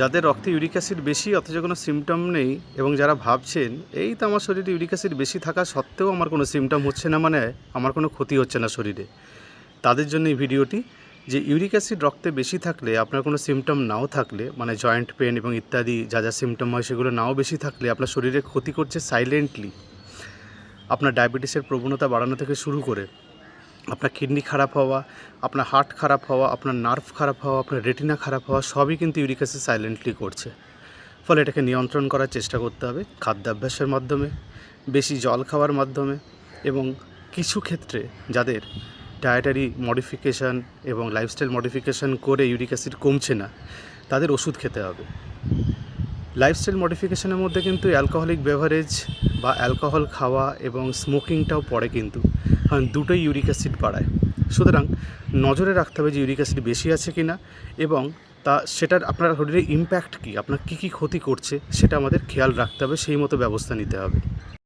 যাদের রক্তে uric acid বেশি, অথচ কোনো সিমটম নেই, এবং যারা ভাবছেন, এই তো আমার শরীরে ইউরিক অ্যাসিড বেশি থাকা সত্ত্বেও আমার কোনো সিমটম হচ্ছে না মানে আমার কোনো ক্ষতি হচ্ছে না শরীরে। তাদের জন্য এই ভিডিওটি, যে ইউরিক অ্যাসিড রক্তে বেশি থাকলে, আপনার কোনো সিমটম নাও থাকলে মানে জয়েন্ট পেন এবং ইত্যাদি, যা যা সিমটম হয় সেগুলো নাও বেশি থাকলে, আপনার শরীরে ক্ষতি করছে সাইলেন্টলি আপনার ডায়াবেটিসের প্রবণতা বাড়ানো থেকে শুরু করে আপনার কিডনি খারাপ হওয়া, আপনার হার্ট খারাপ হওয়া, আপনার নার্ভ খারাপ হওয়া, আপনার রেটিনা খারাপ হওয়া, সবই কিন্তু ইউরিক অ্যাসিড সাইলেন্টলি করছে। ফলে এটাকে নিয়ন্ত্রণ করার চেষ্টা করতে হবে খাদ্যাভ্যাসের মাধ্যমে, বেশি জল খাওয়ার মাধ্যমে এবং কিছু ক্ষেত্রে যাদের ডায়েটারি মডিফিকেশান এবং লাইফস্টাইল মডিফিকেশান করে ইউরিক অ্যাসিড কমছে না, তাদের ওষুধ খেতে হবে। লাইফস্টাইল মডিফিকেশানের মধ্যে কিন্তু অ্যালকোহলিক বেভারেজ বা অ্যালকোহল খাওয়া এবং স্মোকিংটাও পড়ে কিন্তু। দুটোই ইউরিক অ্যাসিড বাড়ায়। সুতরাং নজরে রাখতে হবে যে ইউরিক অ্যাসিড বেশি আছে কি না এবং তা সেটার আপনার শরীরে ইম্প্যাক্ট কী? আপনার কী কী ক্ষতি করছে সেটা আমাদের খেয়াল রাখতে হবে, সেই মতো ব্যবস্থা নিতে হবে।